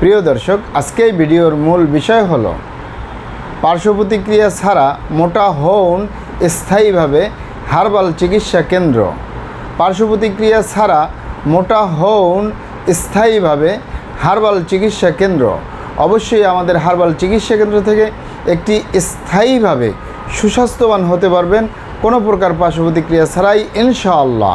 প্রিয় দর্শক, আজকে ভিডিওর মূল বিষয় হল পার্শ্ব প্রতিক্রিয়া ছাড়া মোটা হন স্থায়ীভাবে হার্বাল চিকিৎসা কেন্দ্র। পার্শ্ব প্রতিক্রিয়া ছাড়া মোটা হন স্থায়ীভাবে হার্বাল চিকিৎসা কেন্দ্র। অবশ্যই আমাদের হার্বাল চিকিৎসা কেন্দ্র থেকে একটি স্থায়ীভাবে সুস্বাস্থ্যবান হতে পারবেন, কোনো প্রকার পার্শ্ব প্রতিক্রিয়া ছাড়াই, ইনশাআল্লাহ।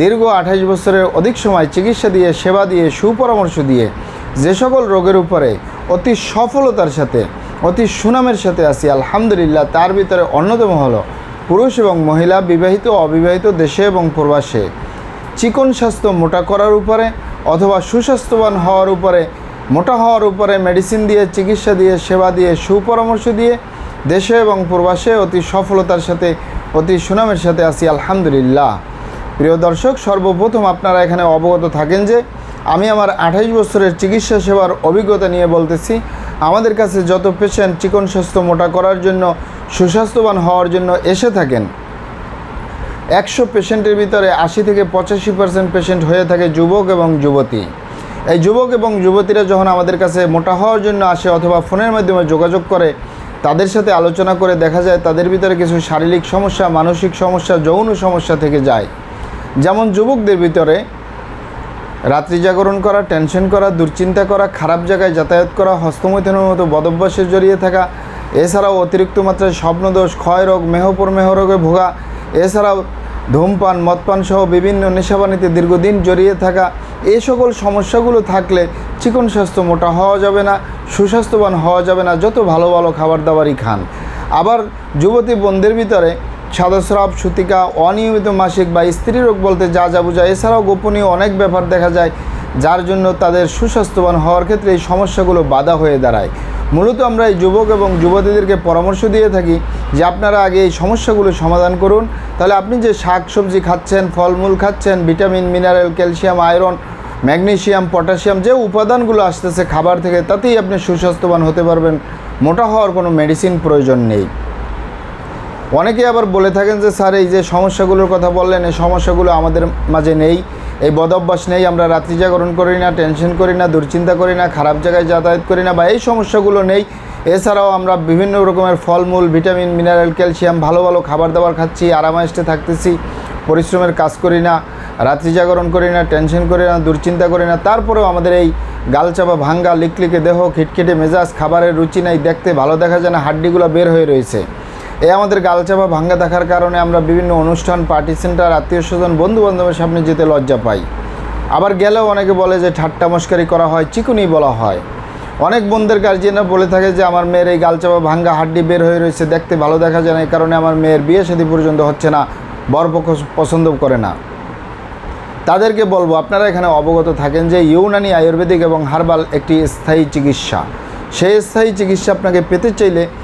দীর্ঘ আঠাশ বছরের অধিক সময় চিকিৎসা দিয়ে, সেবা দিয়ে, সুপরামর্শ দিয়ে যে সকল রোগের উপরে অতি সফলতার সাথে, অতি সুনামের সাথে আছি, আলহামদুলিল্লাহ, তার ভিতরে অন্যতম হলো পুরুষ এবং মহিলা, বিবাহিত অবিবাহিত দেশে এবং প্রবাসে। চিকন স্বাস্থ্য মোটা করার উপরে অথবা সুস্বাস্থ্যবান হওয়ার উপরে, মোটা হওয়ার উপরে মেডিসিন দিয়ে, চিকিৎসা দিয়ে, সেবা দিয়ে, সুপরামর্শ দিয়ে দেশে এবং প্রবাসে অতি সফলতার সাথে, অতি সুনামের সাথে আছি, আলহামদুলিল্লাহ। প্রিয় দর্শক, সর্বপ্রথম আপনারা এখানে অবগত থাকেন যে আমি আমার আঠাইশ বছরের চিকিৎসা সেবার অভিজ্ঞতা নিয়ে বলতেছি। আমাদের কাছে যত পেশেন্ট চিকন স্বাস্থ্য মোটা করার জন্য, সুস্বাস্থ্যবান হওয়ার জন্য এসে থাকেন। একশো পেশেন্টের ভিতরে আশি থেকে পঁচাশি পার্সেন্ট পেশেন্ট হয়ে থাকে যুবক এবং যুবতী। এই যুবক এবং যুবতীরা যখন আমাদের কাছে মোটা হওয়ার জন্য আসে অথবা ফোনের মাধ্যমে যোগাযোগ করে, তাদের সাথে আলোচনা করে দেখা যায়, তাদের ভিতরে কিছু শারীরিক সমস্যা, মানসিক সমস্যা, যৌন সমস্যা থেকে যায়। যেমন যুবকদের ভিতরে রাত্রি জাগরণ করা, টেনশন করা, দুশ্চিন্তা করা, খারাপ জায়গায় যাতায়াত করা, হস্তমৈথনের মতো বদভ্যাসে জড়িয়ে থাকা, এছাড়াও অতিরিক্ত মাত্রায় স্বপ্নদোষ, ক্ষয় রোগ, মেহপর মেহ রোগে ভোগা, এছাড়াও ধূমপান, মদপান সহ বিভিন্ন নেশাবানিতে দীর্ঘদিন জড়িয়ে থাকা এই সকল সমস্যাগুলো থাকলে চিকন স্বাস্থ্য মোটা হওয়া যাবে না, সুস্বাস্থ্যবান হওয়া যাবে না, যত ভালো ভালো খাবার দাবারই খান। আবার যুবতী বোনদের ভিতরে সাদাস্রাব সুতিকা, অনিয়মিত মাসিক বা স্ত্রী রোগ বলতে যা যা বোঝায়, এছাড়াও গোপনীয় অনেক ব্যাপার দেখা যায় যার জন্য তাদের সুস্বাস্থ্যবান হওয়ার ক্ষেত্রে এই সমস্যাগুলো বাধা হয়ে দাঁড়ায়। মূলত আমরা এই যুবক এবং যুবতীদেরকে পরামর্শ দিয়ে থাকি যে আপনারা আগে এই সমস্যাগুলো সমাধান করুন। তাহলে আপনি যে শাক সবজি খাচ্ছেন, ফলমূল খাচ্ছেন, vitamin, mineral, calcium, iron, magnesium, potassium, যে উপাদানগুলো আসতেছে খাবার থেকে, তাতেই আপনি সুস্বাস্থ্যবান হতে পারবেন। মোটা হওয়ার কোনো মেডিসিন প্রয়োজন নেই। অনেকে আবার বলে থাকেন যে, স্যার, এই যে সমস্যাগুলোর কথা বললেন, এই সমস্যাগুলো আমাদের মাঝে নেই। এই বদভ্যাস নেই, আমরা রাত্রি জাগরণ করি না, টেনশন করি না, দুশ্চিন্তা করি না, খারাপ জায়গায় যাতায়াত করি না বা এই সমস্যাগুলো নেই। এছাড়াও আমরা বিভিন্ন রকমের ফলমূল, ভিটামিন, মিনারেল, ক্যালসিয়াম, ভালো ভালো খাবার দাবার খাচ্ছি আরামায়েস্টে থাকতেছি, পরিশ্রমের কাজ করি না, রাত্রি জাগরণ করি না, টেনশন করি না, দুশ্চিন্তা করি না। তারপরেও আমাদের এই গালচাপা, ভাঙ্গা, লিকলিকে দেহ, খিটখিটে মেজাজ, খাবারের রুচি নাই, দেখতে ভালো দেখা যায় না, হাড্ডিগুলো বের হয়ে রয়েছে। এই আমাদের গালচাপা ভাঙ্গা দেখার কারণে আমরা বিভিন্ন অনুষ্ঠান পার্টি সেন্টার আত্মীয় স্বজন বন্ধু বান্ধবের সামনে যেতে লজ্জা পাই। আবার গেলেও অনেকে বলে যে ঠাট্টা মস্কারি করা হয়, চিকুনি বলা হয়। অনেক বোনদের গার্জিয়ানরা বলে থাকে যে আমার মেয়ের এই গালচাপা ভাঙ্গা হাড্ডি বের হয়ে রয়েছে, দেখতে ভালো দেখা যায় না, এই কারণে আমার মেয়ের বিয়ে শাদী পর্যন্ত হচ্ছে না, বরপক্ষ পছন্দ করে না। তাদেরকে বলব, আপনারা এখানে অবগত থাকেন যে ইউনানি আয়ুর্বেদিক এবং হার্বাল একটি স্থায়ী চিকিৎসা। সেই স্থায়ী চিকিৎসা আপনাকে পেতে চাইলে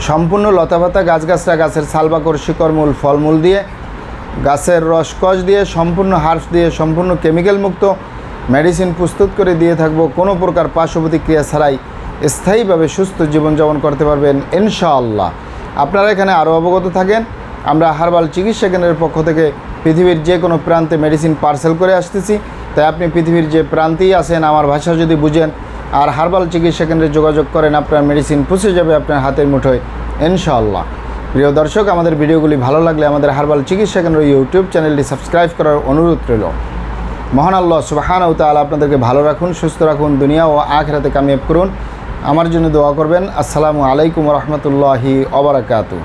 সম্পূর্ণ লতাপাতা গাছগাছরা গাছের সালবাকর শিকড়মূল, ফলমূল দিয়ে, গাছের রসকস দিয়ে, সম্পূর্ণ হার্বস দিয়ে, সম্পূর্ণ কেমিক্যাল মুক্ত মেডিসিন প্রস্তুত করে দিয়ে থাকব। কোনো প্রকার পার্শ্ব ছাড়াই স্থায়ীভাবে সুস্থ জীবনযাপন করতে পারবেন ইনশাআল্লাহ। আপনারা এখানে আরও অবগত থাকেন, আমরা হার্বাল চিকিৎসা কেন্দ্রের পক্ষ থেকে পৃথিবীর যে কোনো প্রান্তে মেডিসিন পার্সেল করে আসতেছি। তাই আপনি পৃথিবীর যে প্রান্তেই আছেন, আমার ভাষা যদি বুঝেন আর হার্বাল চিকিৎসা কেন্দ্রে যোগাযোগ করেন, আপনার মেডিসিন পৌঁছে যাবে আপনার হাতের মুঠোয়, ইনশাআল্লাহ। প্রিয় দর্শক, আমাদের ভিডিওগুলি ভালো লাগলে আমাদের হার্বাল চিকিৎসা কেন্দ্র ইউটিউব চ্যানেলটি সাবস্ক্রাইব করার অনুরোধ রইল। মহান আল্লাহ সুবাহানাউ তাআলা আপনাদেরকে ভালো রাখুন, সুস্থ রাখুন, দুনিয়া ও আখরাতে কামিয়াব করুন। আমার জন্য দোয়া করবেন। আসসালামু আলাইকুম রহমতুল্লাহি অবরাকাতু